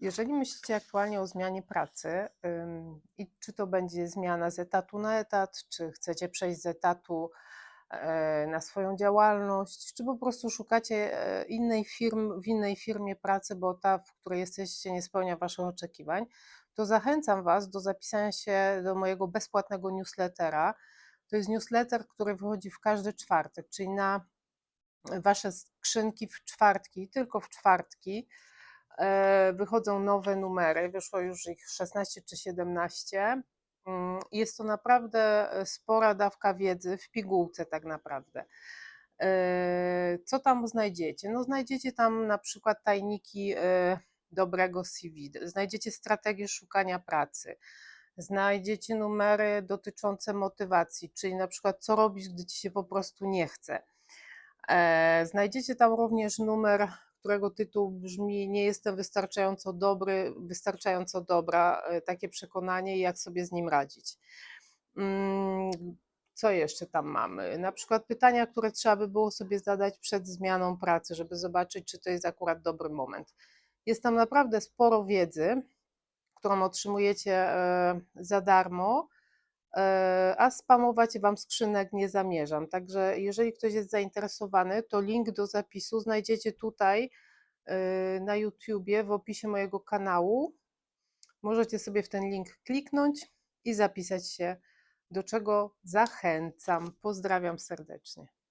Jeżeli myślicie aktualnie o zmianie pracy, i czy to będzie zmiana z etatu na etat, czy chcecie przejść z etatu e, na swoją działalność, czy po prostu szukacie e, innej firm, w innej firmie pracy, bo ta, w której jesteście, nie spełnia Waszych oczekiwań, to zachęcam Was do zapisania się do mojego bezpłatnego newslettera. To jest newsletter, który wychodzi w każdy czwartek, czyli na Wasze skrzynki w czwartki, tylko w czwartki wychodzą nowe numery, wyszło już ich 16 czy 17. Mm, Jest to naprawdę e, spora dawka wiedzy w pigułce tak naprawdę. E, Co tam znajdziecie? No znajdziecie tam na przykład tajniki e, dobrego CV, znajdziecie strategię szukania pracy, znajdziecie numery dotyczące motywacji, czyli na przykład co robić, gdy ci się po prostu nie chce. E, Znajdziecie tam również numer, którego tytuł brzmi Nie jestem wystarczająco dobry, wystarczająco dobra, e, takie przekonanie i jak sobie z nim radzić. Mm, Co jeszcze tam mamy? Na przykład pytania, które trzeba by było sobie zadać przed zmianą pracy, żeby zobaczyć, czy to jest akurat dobry moment. Jest tam naprawdę sporo wiedzy, którą otrzymujecie e, za darmo a spamować Wam skrzynek nie zamierzam. Także jeżeli ktoś jest zainteresowany, to link do zapisu znajdziecie tutaj e, na YouTubie w opisie mojego kanału. Możecie sobie w ten link kliknąć i zapisać się, do czego zachęcam. Pozdrawiam serdecznie.